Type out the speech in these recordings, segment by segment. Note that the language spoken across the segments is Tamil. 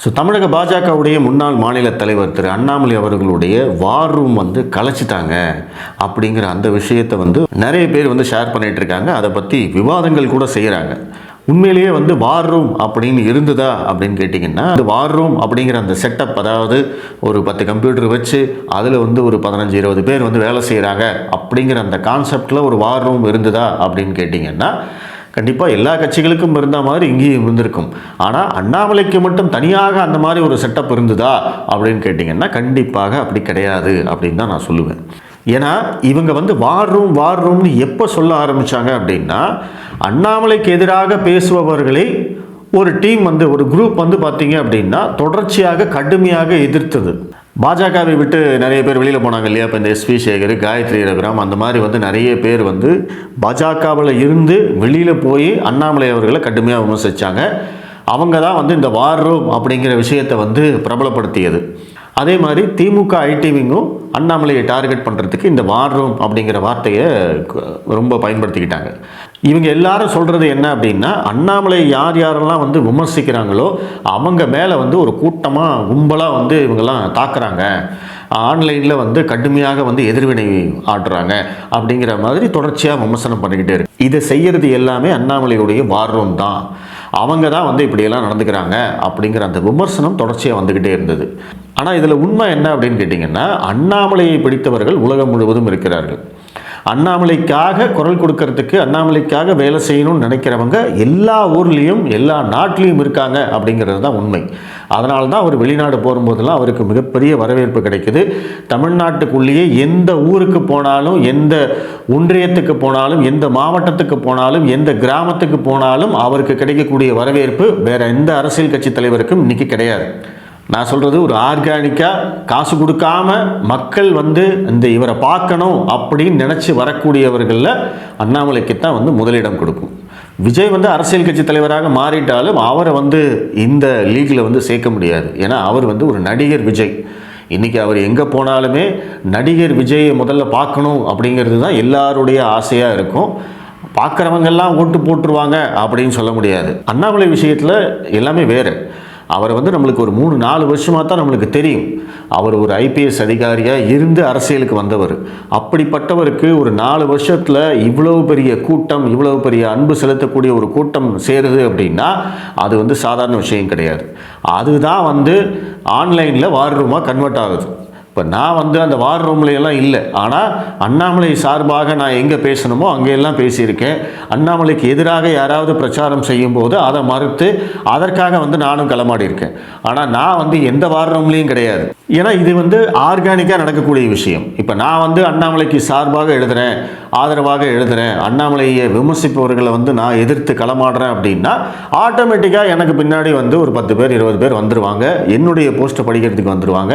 ஸோ தமிழக பாஜகவுடைய முன்னாள் மாநில தலைவர் திரு அண்ணாமலை அவர்களுடைய வார் ரூம் வந்து கலைச்சிட்டாங்க அப்படிங்கிற அந்த விஷயத்தை வந்து நிறைய பேர் வந்து ஷேர் பண்ணிகிட்டு இருக்காங்க. அதை பற்றி விவாதங்கள் கூட செய்கிறாங்க உண்மையிலேயே வந்து வார் ரூம் அப்படின்னு இருந்ததா அப்படின்னு கேட்டிங்கன்னா அந்த வார் ரூம் அப்படிங்கிற அந்த செட்டப் அதாவது ஒரு பத்து கம்ப்யூட்டர் வச்சு அதில் வந்து ஒரு பதினஞ்சு இருபது பேர் வந்து வேலை செய்கிறாங்க அப்படிங்கிற அந்த கான்செப்டில் ஒரு வார் ரூம் இருந்ததா அப்படின்னு கேட்டிங்கன்னா கண்டிப்பாக எல்லா கட்சிகளுக்கும் இருந்த மாதிரி இங்கேயும் இருந்திருக்கும். ஆனால் அண்ணாமலைக்கு மட்டும் தனியாக அந்த மாதிரி ஒரு செட்டப் இருந்ததா அப்படின்னு கேட்டிங்கன்னா கண்டிப்பாக அப்படி கிடையாது அப்படின்னு தான் நான் சொல்லுவேன். ஏன்னா இவங்க வந்து வார் ரூம் வார் ரூம்னு எப்போ சொல்ல ஆரம்பித்தாங்க அப்படின்னா அண்ணாமலைக்கு எதிராக பேசுபவர்களை ஒரு டீம் வந்து ஒரு குரூப் வந்து பார்த்தீங்க அப்படின்னா தொடர்ச்சியாக கடுமையாக எதிர்த்தது. பாஜகவை விட்டு நிறைய பேர் வெளியில் போனாங்க இல்லையா? இப்போ இந்த எஸ்வி சேகர் காயத்ரி ரகுராம் அந்த மாதிரி வந்து நிறைய பேர் வந்து பாஜகவில் இருந்து வெளியில் போய் அண்ணாமலை அவர்களை கடுமையாக விமர்சித்தாங்க அவங்க தான் வந்து இந்த வார் ரூம் அப்படிங்கிற விஷயத்தை வந்து பிரபலப்படுத்தியது. அதே மாதிரி திமுக ஐடிவிங்கும் அண்ணாமலையை டார்கெட் பண்ணுறதுக்கு இந்த வார் ரூம் அப்படிங்கிற வார்த்தையை ரொம்ப பயன்படுத்திக்கிட்டாங்க. இவங்க எல்லாரும் சொல்கிறது என்ன அப்படின்னா அண்ணாமலை யார் யாரெல்லாம் வந்து விமர்சிக்கிறாங்களோ அவங்க மேலே வந்து ஒரு கூட்டமாக கும்பலாக வந்து இவங்கெல்லாம் தாக்குறாங்க. ஆன்லைனில் வந்து கடுமையாக வந்து எதிர்வினை ஆடுறாங்க அப்படிங்கிற மாதிரி தொடர்ச்சியாக விமர்சனம் பண்ணிக்கிட்டே இருக்கு. இதை செய்கிறது எல்லாமே அண்ணாமலையுடைய வார்ரூம் தான். அவங்க தான் வந்து இப்படியெல்லாம் நடந்துக்கிறாங்க அப்படிங்கிற அந்த விமர்சனம் தொடர்ச்சியாக வந்துக்கிட்டே இருந்தது. ஆனால் இதில் உண்மை என்ன அப்படின்னு கேட்டிங்கன்னா அண்ணாமலையை பிடித்தவர்கள் உலகம் முழுவதும் இருக்கிறார்கள். அண்ணாமலைக்காக குரல் கொடுக்கறதுக்கு அண்ணாமலைக்காக வேலை செய்யணும்னு நினைக்கிறவங்க எல்லா ஊர்லேயும் எல்லா நாட்டிலையும் இருக்காங்க அப்படிங்கிறது தான் உண்மை. அதனால தான் அவர் வெளிநாடு போகும்போதெல்லாம் அவருக்கு மிகப்பெரிய வரவேற்பு கிடைக்குது. தமிழ்நாட்டுக்குள்ளேயே எந்த ஊருக்கு போனாலும் எந்த ஒன்றியத்துக்கு போனாலும் எந்த மாவட்டத்துக்கு போனாலும் எந்த கிராமத்துக்கு போனாலும் அவருக்கு கிடைக்கக்கூடிய வரவேற்பு வேறு எந்த அரசியல் கட்சி தலைவருக்கும் இன்றைக்கி கிடையாது. நான் சொல்கிறது ஒரு ஆர்கானிக்காக காசு கொடுக்காம மக்கள் வந்து இந்த இவரை பார்க்கணும் அப்படின்னு நினச்சி வரக்கூடியவர்களில் அண்ணாமலைக்கு தான் வந்து முதலிடம் கொடுக்கும். விஜய் வந்து அரசியல் கட்சி தலைவராக மாறிட்டாலும் அவரை வந்து இந்த லீக்கில் வந்து சேர்க்க முடியாது. ஏன்னா அவர் வந்து ஒரு நடிகர் விஜய். இன்றைக்கி அவர் எங்கே போனாலுமே நடிகர் விஜயை முதல்ல பார்க்கணும் அப்படிங்கிறது தான் எல்லாருடைய ஆசையாக இருக்கும். பார்க்குறவங்கெல்லாம் ஓட்டு போட்டுருவாங்க அப்படின்னு சொல்ல முடியாது. அண்ணாமலை விஷயத்தில் எல்லாமே வேறு. அவரை வந்து நம்மளுக்கு ஒரு மூணு நாலு வருஷமாக தான் நம்மளுக்கு தெரியும். அவர் ஒரு ஐபிஎஸ் அதிகாரியாக இருந்து அரசியலுக்கு வந்தவர். அப்படிப்பட்டவருக்கு ஒரு நாலு வருஷத்தில் இவ்வளவு பெரிய கூட்டம் இவ்வளவு பெரிய அன்பு செலுத்தக்கூடிய ஒரு கூட்டம் சேருது அப்படின்னா அது வந்து சாதாரண விஷயம் கிடையாது. அதுதான் வந்து ஆன்லைனில் வார் ரூமாக கன்வெர்ட் ஆகுது. இப்போ நான் வந்து அந்த வார் ரூம்லையெல்லாம் இல்லை. ஆனால் அண்ணாமலை சார்பாக நான் எங்கே பேசணுமோ அங்கெல்லாம் பேசியிருக்கேன். அண்ணாமலைக்கு எதிராக யாராவது பிரச்சாரம் செய்யும்போது அதை மறுத்து அதற்காக வந்து நானும் களமாடியிருக்கேன். ஆனால் நான் வந்து எந்த வார் ரூம்லேயும் கிடையாது. ஏன்னா இது வந்து ஆர்கானிக்காக நடக்கக்கூடிய விஷயம். இப்போ நான் வந்து அண்ணாமலைக்கு சார்பாக எழுதுகிறேன் ஆதரவாக எழுதுகிறேன் அண்ணாமலையை விமர்சிப்பவர்களை வந்து நான் எதிர்த்து களமாடுறேன் அப்படின்னா ஆட்டோமேட்டிக்காக எனக்கு பின்னாடி வந்து ஒரு பத்து பேர் இருபது பேர் வந்துடுவாங்க என்னுடைய போஸ்ட்டை படிக்கிறதுக்கு வந்துடுவாங்க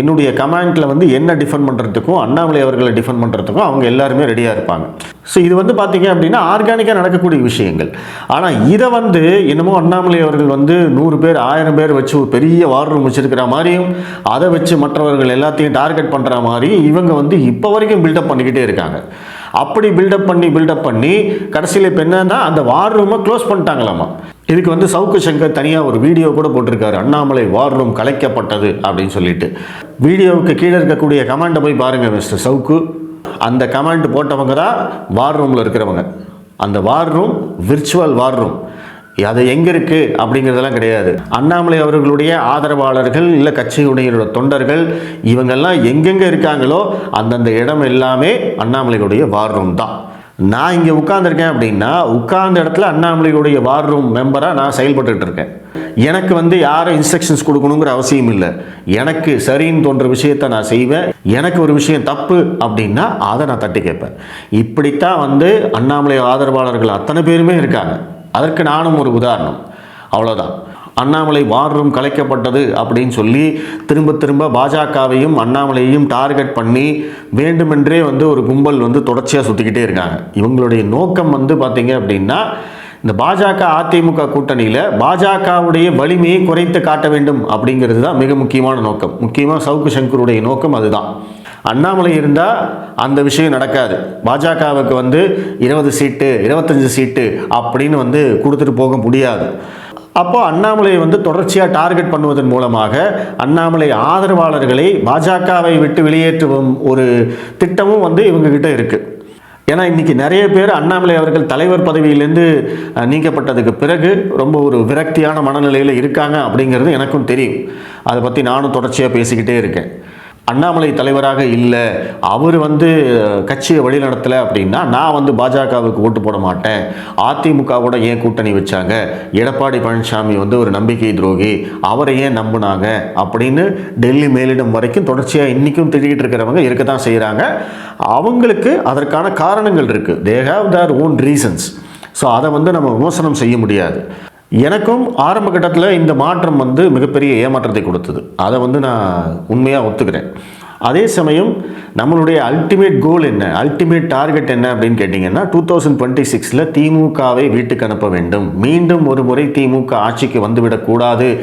என்னுடைய கமெண்ட் கமெண்ட்டில் வந்து என்ன டிஃபெண்ட் பண்ணுறதுக்கும் அண்ணாமலை அவர்களை டிஃபெண்ட் பண்ணுறதுக்கும் அவங்க எல்லாருமே ரெடியாக இருப்பாங்க. ஸோ இது வந்து பார்த்தீங்க அப்படின்னா ஆர்கானிக்காக நடக்கக்கூடிய விஷயங்கள். ஆனால் இதை வந்து என்னமோ அண்ணாமலை அவர்கள் வந்து நூறு பேர் ஆயிரம் பேர் வச்சு ஒரு பெரிய வார் ரூம் வச்சுருக்கிற மாதிரியும் அதை வச்சு மற்றவர்கள் எல்லாத்தையும் டார்கெட் பண்ணுற மாதிரியும் இவங்க வந்து இப்போ வரைக்கும் பில்டப் பண்ணிக்கிட்டே இருக்காங்க. அப்படி பில்டப் பண்ணி பில்டப் பண்ணி கடைசியில் இப்போ என்னன்னா அந்த வார் ரூமை க்ளோஸ் பண்ணிட்டாங்களாமா? இதுக்கு வந்து சவுக்கு சங்கர் தனியாக ஒரு வீடியோ கூட போட்டிருக்காரு. அண்ணாமலை வார் ரூம் கலைக்கப்பட்டது அப்படின்னு சொல்லிட்டு. வீடியோவுக்கு கீழே இருக்கக்கூடிய கமெண்ட்டை போய் பாருங்கள் மிஸ்டர் சவுக்கு. அந்த கமெண்ட் போட்டவங்க தான் வார் ரூமில் இருக்கிறவங்க. அந்த war room virtual war room அது எங்கே இருக்குது அப்படிங்கிறதெல்லாம் கிடையாது. அண்ணாமலை அவர்களுடைய ஆதரவாளர்கள் இல்லை கட்சியுடைய தொண்டர்கள் இவங்கெல்லாம் எங்கெங்கே இருக்காங்களோ அந்தந்த இடம் எல்லாமே அண்ணாமலையுடைய வார் ரூம் தான். நான் இங்கே உட்காந்துருக்கேன் அப்படின்னா உட்கார்ந்த இடத்துல அண்ணாமலையுடைய வார் ரூம் மெம்பராக நான் செயல்பட்டுட்டு இருக்கேன். எனக்கு வந்து யாரும் இன்ஸ்ட்ரக்ஷன்ஸ் கொடுக்கணுங்கிற அவசியம் இல்லை. எனக்கு சரின்னு தோன்ற விஷயத்தை நான் செய்வேன். எனக்கு ஒரு விஷயம் தப்பு அப்படின்னா அதை நான் தட்டி கேட்பேன். இப்படித்தான் வந்து அண்ணாமலை ஆதரவாளர்கள் அத்தனை பேருமே இருக்காங்க. அதற்கு நானும் ஒரு உதாரணம். அவ்வளோதான் அண்ணாமலை வார் ரூம் கலைக்கப்பட்டது அப்படின்னு சொல்லி திரும்ப திரும்ப பாஜகவையும் அண்ணாமலையையும் டார்கெட் பண்ணி வேண்டுமென்றே வந்து ஒரு கும்பல் வந்து தொடர்ச்சியாக சுற்றிக்கிட்டே இருக்காங்க. இவங்களுடைய நோக்கம் வந்து பார்த்தீங்க அப்படின்னா இந்த பாஜக அதிமுக கூட்டணியில் பாஜகவுடைய வலிமையை குறைத்து காட்ட வேண்டும் அப்படிங்கிறது தான் மிக முக்கியமான நோக்கம். முக்கியமாக சவுக்கு சங்கருடைய நோக்கம் அதுதான். அண்ணாமலை இருந்தால் அந்த விஷயம் நடக்காது. பாஜகவுக்கு வந்து இருபது சீட்டு இருபத்தஞ்சி சீட்டு அப்படின்னு வந்து கொடுத்துட்டு போக முடியாது. அப்போ அண்ணாமலையை வந்து தொடர்ச்சியாக டார்கெட் பண்ணுவதன் மூலமாக அண்ணாமலை ஆதரவாளர்களை பாஜகவை விட்டு வெளியேற்றும் ஒரு திட்டமும் வந்து இவங்ககிட்ட இருக்குது ஏன்னா இன்னைக்கு நிறைய பேர் அண்ணாமலை அவர்கள் தலைவர் பதவியிலேருந்து நீக்கப்பட்டதுக்கு பிறகு ரொம்ப ஒரு விரக்தியான மனநிலையில் இருக்காங்க அப்படிங்கிறது எனக்கும் தெரியும். அதை பற்றி நானும் தொடர்ச்சியாக பேசிக்கிட்டே இருக்கேன். அண்ணாமலை தலைவராக இல்லை அவர் வந்து கட்சியை வழிநடத்தலை அப்படின்னா நான் வந்து பாஜகவுக்கு ஓட்டு போட மாட்டேன். அதிமுகவோட ஏன் கூட்டணி வச்சாங்க? எடப்பாடி பழனிசாமி வந்து ஒரு நம்பிக்கை துரோகி அவரை ஏன் நம்பினாங்க அப்படின்னு டெல்லி மேலிடம் வரைக்கும் தொடர்ச்சியாக இன்றைக்கும் திட்டிகிட்டு இருக்கிறவங்க இருக்க தான் செய்கிறாங்க அவங்களுக்கு அதற்கான காரணங்கள் இருக்குது they have their own reasons so அதை வந்து நம்ம விமர்சனம் செய்ய முடியாது. எனக்கும் ஆரம்ப கட்டத்தில் இந்த மாற்றம் வந்து மிகப்பெரிய ஏமாற்றத்தை கொடுத்தது. அதை வந்து நான் உண்மையாக ஒத்துக்கிறேன். அதே சமயம் நம்மளுடைய அல்டிமேட் கோல் என்ன? அல்டிமேட் டார்கெட் என்ன அப்படின்னு கேட்டிங்கன்னா டூ தௌசண்ட் டுவெண்ட்டி சிக்ஸில் திமுகவை வீட்டுக்கு அனுப்ப வேண்டும். மீண்டும் ஒரு முறை திமுக ஆட்சிக்கு வந்துவிடக்கூடாது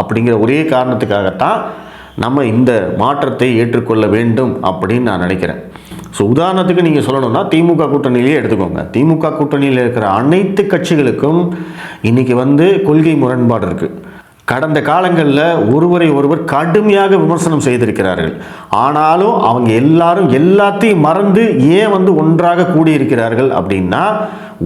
அப்படிங்கிற ஒரே காரணத்துக்காகத்தான் நம்ம இந்த மாற்றத்தை ஏற்றுக்கொள்ள வேண்டும் அப்படின்னு நான் நினைக்கிறேன். ஸோ உதாரணத்துக்கு நீங்கள் சொல்லணும்னா திமுக கூட்டணியிலே எடுத்துக்கோங்க. திமுக கூட்டணியில் இருக்கிற அனைத்து கட்சிகளுக்கும் இன்னைக்கு வந்து கொள்கை முரண்பாடு இருக்குது கடந்த காலங்களில் ஒருவரை ஒருவர் கடுமையாக விமர்சனம் செய்திருக்கிறார்கள். ஆனாலும் அவங்க எல்லாரும் எல்லாத்தையும் மறந்து ஏன் வந்து ஒன்றாக கூடியிருக்கிறார்கள் அப்படின்னா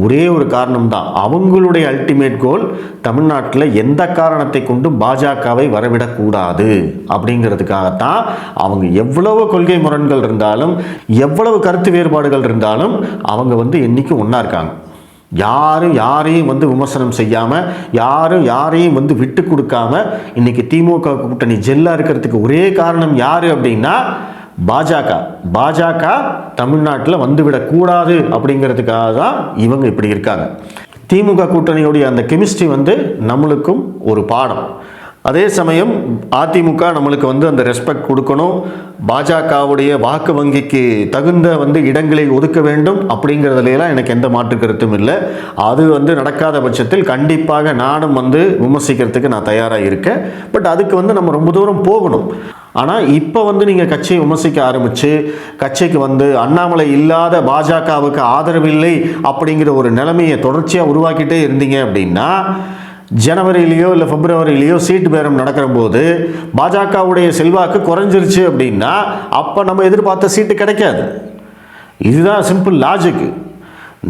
ஒரே ஒரு காரணம்தான். அவங்களுடைய அல்டிமேட் கோல் தமிழ்நாட்டில் எந்த காரணத்தை கொண்டும் பாஜகவை வரவிடக்கூடாது அப்படிங்கிறதுக்காகத்தான் அவங்க எவ்வளவு கொள்கை முரண்கள் இருந்தாலும் எவ்வளவு கருத்து வேறுபாடுகள் இருந்தாலும் அவங்க வந்து என்றைக்கும் ஒன்றா இருக்காங்க. யாரும் யாரையும் வந்து விமர்சனம் செய்யாமல் யாரும் யாரையும் வந்து விட்டு கொடுக்காம இன்னைக்கு திமுக கூட்டணி ஜெல்லாக இருக்கிறதுக்கு ஒரே காரணம் யார் அப்படின்னா பாஜக. பாஜக தமிழ்நாட்டில் வந்துவிடக்கூடாது அப்படிங்கிறதுக்காக தான் இவங்க இப்படி இருக்காங்க. திமுக கூட்டணியுடைய அந்த கெமிஸ்ட்ரி வந்து நம்மளுக்கும் ஒரு பாடம். அதே சமயம் அதிமுக நம்மளுக்கு வந்து அந்த ரெஸ்பெக்ட் கொடுக்கணும். பாஜகவுடைய வாக்கு வங்கிக்கு தகுந்த வந்து இடங்களை ஒதுக்க வேண்டும் அப்படிங்கிறதுலாம் எனக்கு எந்த மாற்று கருத்தும் இல்லை. அது வந்து நடக்காத பட்சத்தில் கண்டிப்பாக நானும் வந்து விமர்சிக்கிறதுக்கு நான் தயாராக இருக்கேன். பட் அதுக்கு வந்து நம்ம ரொம்ப தூரம் போகணும். ஆனால் இப்போ வந்து நீங்கள் கட்சியை விமர்சிக்க ஆரம்பித்து கட்சிக்கு வந்து அண்ணாமலை இல்லாத பாஜகவுக்கு ஆதரவில்லை அப்படிங்கிற ஒரு நிலைமையை தொடர்ச்சியாக உருவாக்கிட்டே இருந்தீங்க அப்படின்னா ஜனவரியிலேயோ இல்லை பிப்ரவரியிலேயோ சீட்டு பேரம் நடக்கிற போது பாஜகவுடைய செல்வாக்கு குறைஞ்சிருச்சு அப்படின்னா அப்போ நம்ம எதிர்பார்த்த சீட்டு கிடைக்காது. இதுதான் சிம்பிள் லாஜிக்கு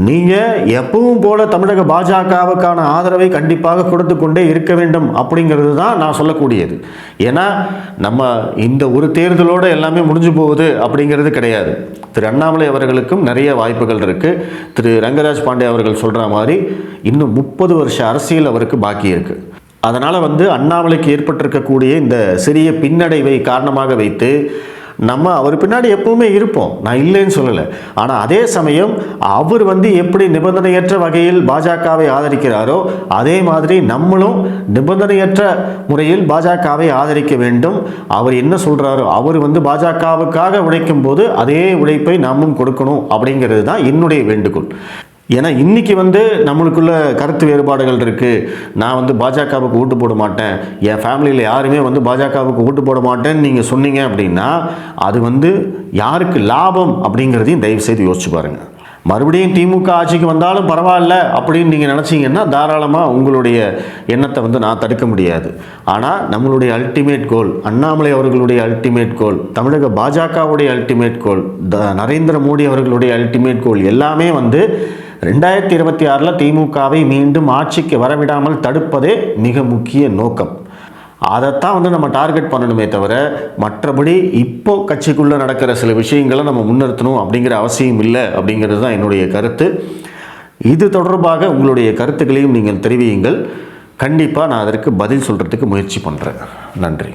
நீங்கள் எப்பவும் போல தமிழக பாஜகவுக்கான ஆதரவை கண்டிப்பாக கொடுத்து கொண்டே இருக்க வேண்டும் அப்படிங்கிறது தான் நான் சொல்லக்கூடியது. ஏன்னா நம்ம இந்த ஒரு தேர்தலோடு எல்லாமே முடிஞ்சு போகுது அப்படிங்கிறது கிடையாது. திரு அண்ணாமலை அவர்களுக்கும் நிறைய வாய்ப்புகள் இருக்குது திரு ரங்கராஜ் பாண்டே அவர்கள் சொல்கிற மாதிரி இன்னும் முப்பது வருஷ அரசியல் அவருக்கு பாக்கி இருக்குது அதனால் வந்து அண்ணாமலைக்கு ஏற்பட்டிருக்கக்கூடிய இந்த சிறிய பின்னடைவை காரணமாக வைத்து நம்ம அவர் பின்னாடி எப்பவுமே இருப்போம். நான் இல்லைன்னு சொல்லலை. ஆனால் அதே சமயம் அவர் வந்து எப்படி நிபந்தனையற்ற வகையில் பாஜகவை ஆதரிக்கிறாரோ அதே மாதிரி நம்மளும் நிபந்தனையற்ற முறையில் பாஜகவை ஆதரிக்க வேண்டும். அவர் என்ன சொல்கிறாரோ அவர் வந்து பாஜகவுக்காக உழைக்கும் போது அதே உழைப்பை நாமும் கொடுக்கணும் அப்படிங்கிறது தான் என்னுடைய வேண்டுகோள். ஏன்னா இன்றைக்கி வந்து நம்மளுக்குள்ள கருத்து வேறுபாடுகள் இருக்குது நான் வந்து பாஜகவுக்கு ஓட்டு போட மாட்டேன். என் ஃபேமிலியில் யாருமே வந்து பாஜகவுக்கு ஓட்டு போட மாட்டேன்னு நீங்கள் சொன்னீங்க அப்படின்னா அது வந்து யாருக்கு லாபம் அப்படிங்கிறதையும் தயவு செய்து யோசிச்சு பாருங்கள் மறுபடியும் திமுக ஆட்சிக்கு வந்தாலும் பரவாயில்ல அப்படின்னு நீங்கள் நினச்சிங்கன்னா தாராளமாக உங்களுடைய எண்ணத்தை வந்து நான் தடுக்க முடியாது. ஆனால் நம்மளுடைய அல்டிமேட் கோல் அண்ணாமலை அவர்களுடைய அல்டிமேட் கோல் தமிழக பாஜகவுடைய ultimate goal the Narendra Modi அவர்களுடைய அல்டிமேட் கோல் எல்லாமே வந்து ரெண்டாயிரத்தி இருபத்தி ஆறில் திமுகவை மீண்டும் ஆட்சிக்கு வரவிடாமல் தடுப்பதே மிக முக்கிய நோக்கம். அதைத்தான் வந்து நம்ம டார்கெட் பண்ணணுமே தவிர மற்றபடி இப்போ கட்சிக்குள்ளே நடக்கிற சில விஷயங்களை நம்ம முன்னிறுத்தணும் அப்படிங்கிற அவசியம் இல்லை அப்படிங்கிறது தான் என்னுடைய கருத்து. இது தொடர்பாக உங்களுடைய கருத்துக்களையும் நீங்கள் தெரிவியுங்கள். கண்டிப்பாக நான் அதற்கு பதில் சொல்கிறதுக்கு முயற்சி பண்ணுறேன் நன்றி.